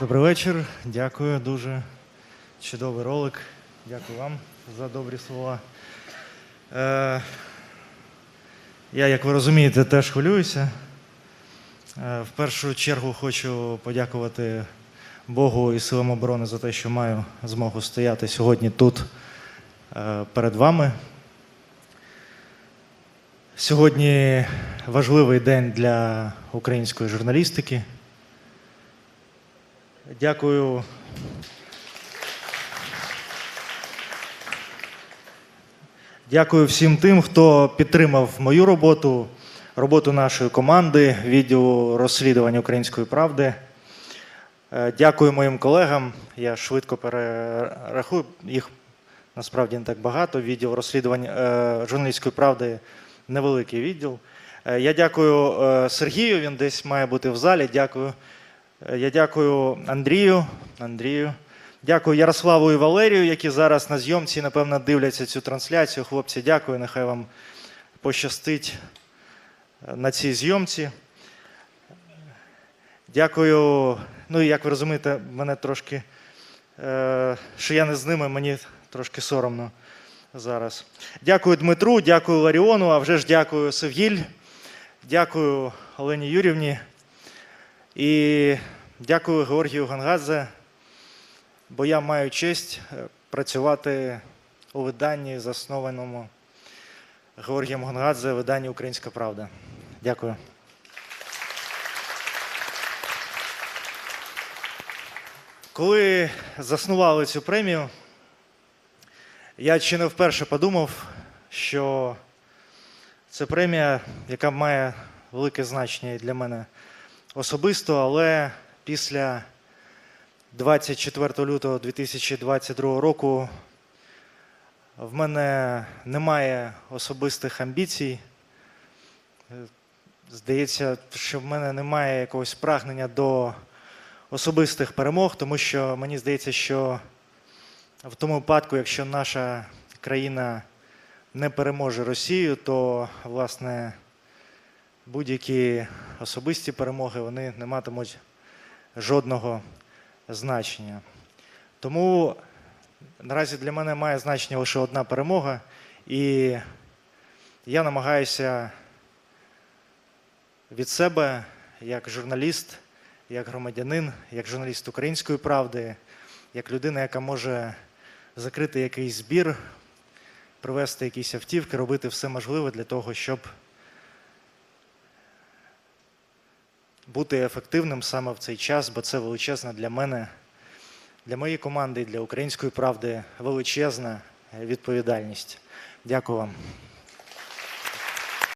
Добрий вечір. Дякую дуже. Чудовий ролик. Дякую вам за добрі слова. Е, я, як ви розумієте, теж хвилююся. Е, в першу чергу хочу подякувати Богу і силам оборони за те, що маю змогу стояти сьогодні тут е, перед вами. Сьогодні важливий день для української журналістики. Дякую. Дякую всім тим, хто підтримав мою роботу, роботу нашої команди, відділу розслідування української правди. Е, Дякую моїм колегам. Я швидко перерахую. Їх насправді не так багато. Відділ розслідувань е, журналістської правди невеликий відділ. Е, Я дякую Сергію, він десь має бути в залі. Дякую. Е, Я дякую Андрію. Андрію. Дякую Ярославу і Валерію, які зараз на зйомці, напевно, дивляться цю трансляцію. Хлопці, дякую. Нехай вам пощастить е, на цій зйомці. Дякую. Ну як ви розумієте, мене трошки, е, що я не з ними, мені трошки соромно зараз. Дякую Дмитру, дякую Ларіону, а вже ж дякую Севгіль, дякую Олені Юрівні і дякую Георгію Гангадзе, бо я маю честь е, працювати у виданні, заснованому Георгієм Гонгадзе, виданні Українська Правда. Дякую. Коли заснували цю премію, я чи не вперше подумав, що це премія, яка має велике значення для мене особисто, але після 24 лютого 2022 року в мене немає особистих амбіцій. Здається, що в мене немає якогось прагнення до особистих перемог, тому що мені здається, що в тому випадку, якщо наша країна не переможе Росію, то власне будь-які особисті перемоги вони не матимуть жодного значення. Тому наразі для мене має значення лише одна перемога, і я намагаюся від себе як журналіст як громадянин, як журналіст української правди, як людина, яка може закрити якийсь збір, привезти якісь автівки, робити все можливе для того, щоб бути ефективним саме в цей час, бо це величезна для мене, для моєї команди, для української правди величезна відповідальність. Дякую вам.